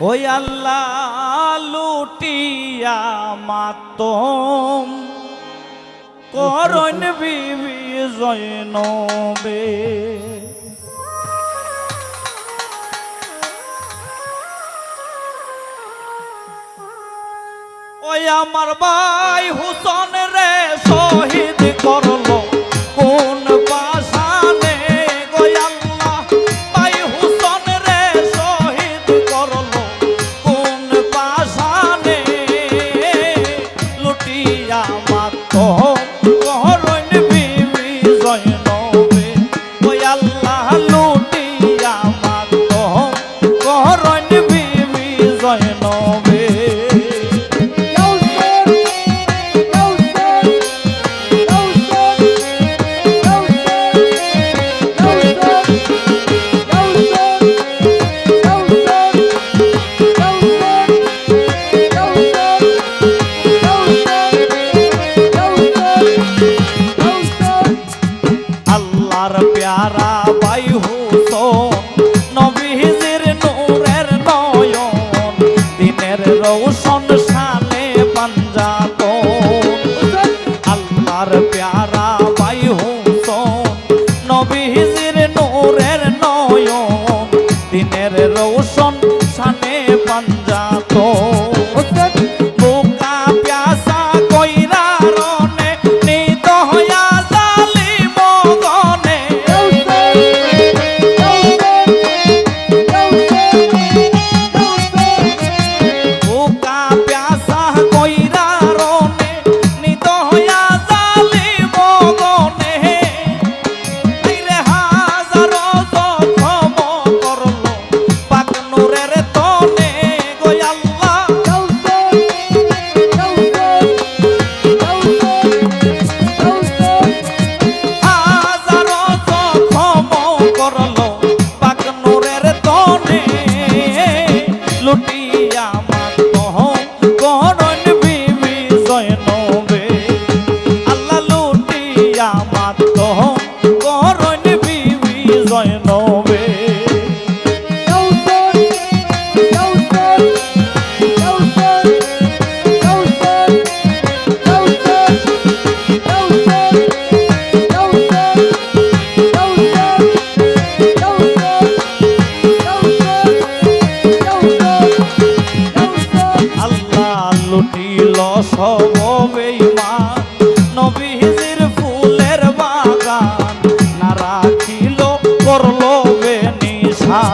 ওই আল্লাহ লুটিয়া মাতম। করণ বিবি জৈন বে ওই আমার ভাই হুসন রে শহীদ বেইমান নবীজির ফুলের বাগান না রাখিল করল বে নিশা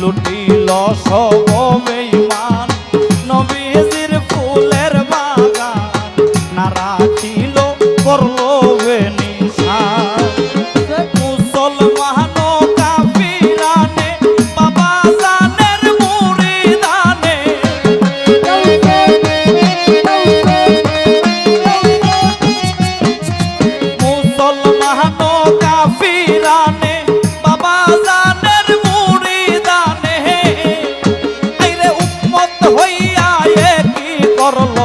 লুটিল por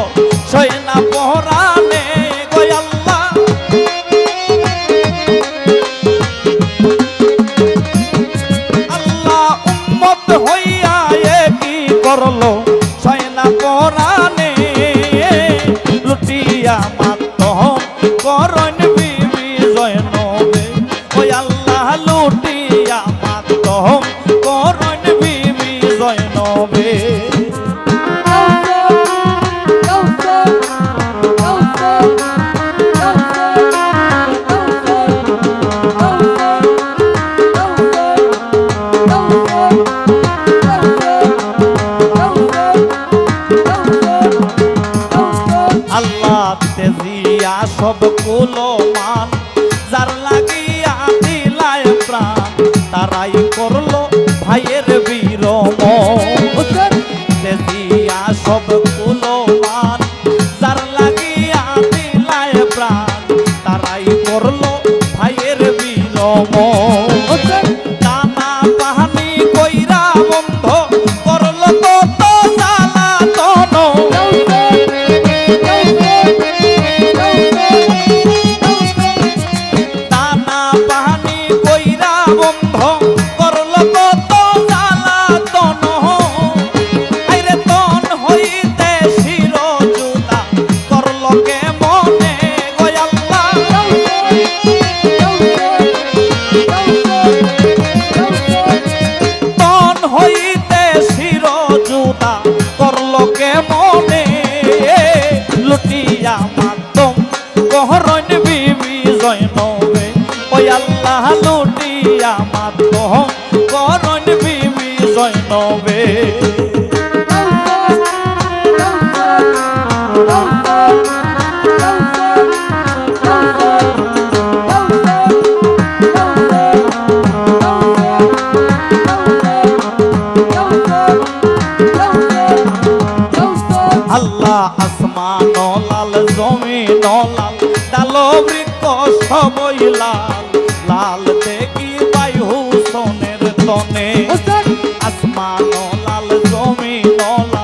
সব কুল মান আল্লাহ লুটিয়া মাত্র করণ বিবি জৈনবে। আল্লাহ আসমান লাল জমি লাল, ডাল বৃক্ষ সবই লাল। লাল দেখি পাই হুসনের তনে। আসমান লাল জমি লাল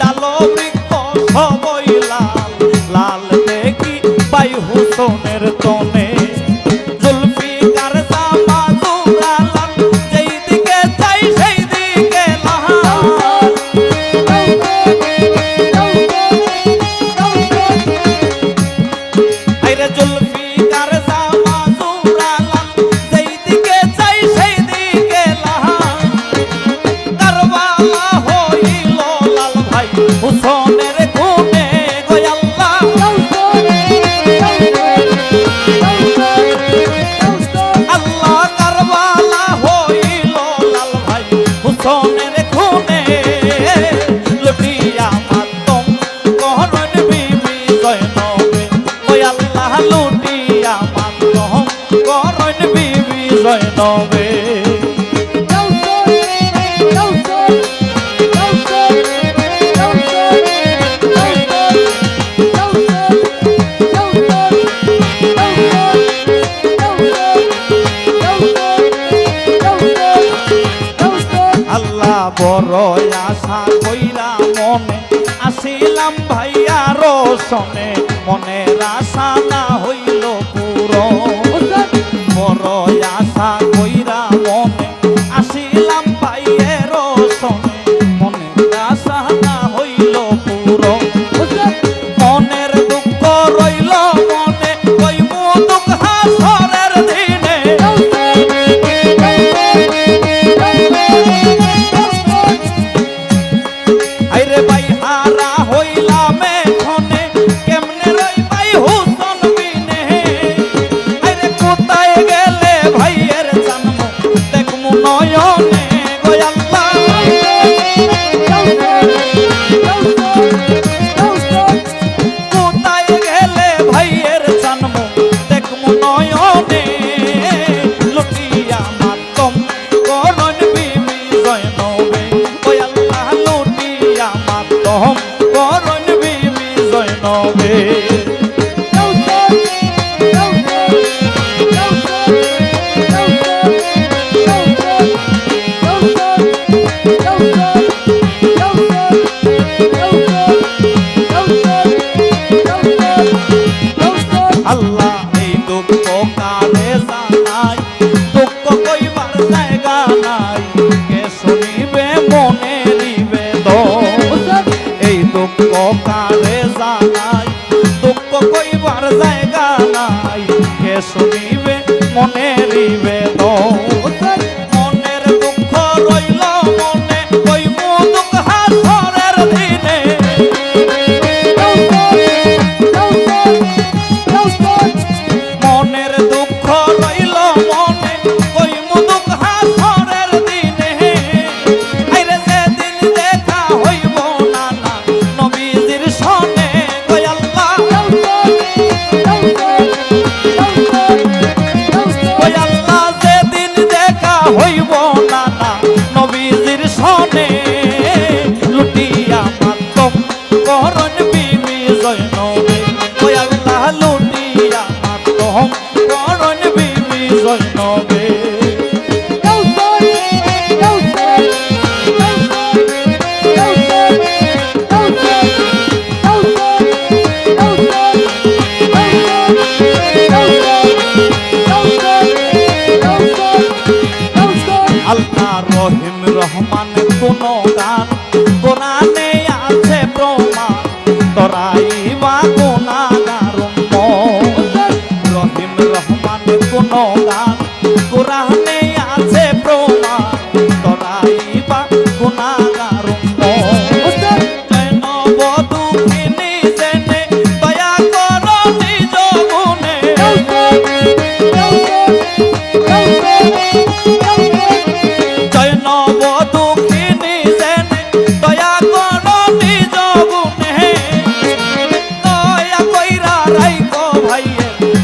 ডালো বৃক্ষ সবই লাল। লাল দেখি পাই হুসনের তনে। নবে আল্লাহ বড় আশা কইরা মনে আসিলাম ভাইয়া রসনে মনে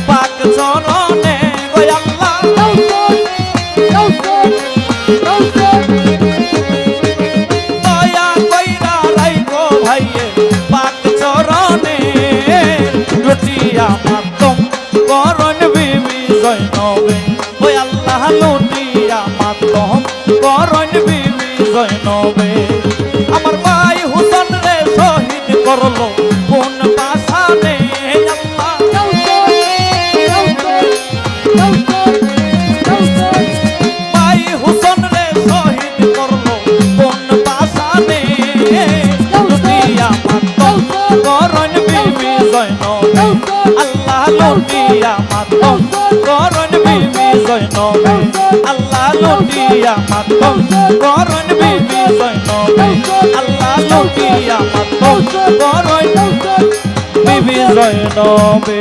পাক চরণে গো আল্লাহ। দয়া কইরা রাইগো ভাইয়ে, পাক চরণে লুটিয়া মাতম করণ বিবি জৈনবে ওই আল্লাহ লুটিয়া মাতম করণ বিবি জৈনবে আমার বিবি জৈনবে আল্লাহ লুটিয়া মাতম করণ বিবি জৈনবে আল্লাহ লুটিয়া মাতম করণ বিবি জৈনবে আল্লাহ লুটিয়া মাতম করণ বিবি জৈনবে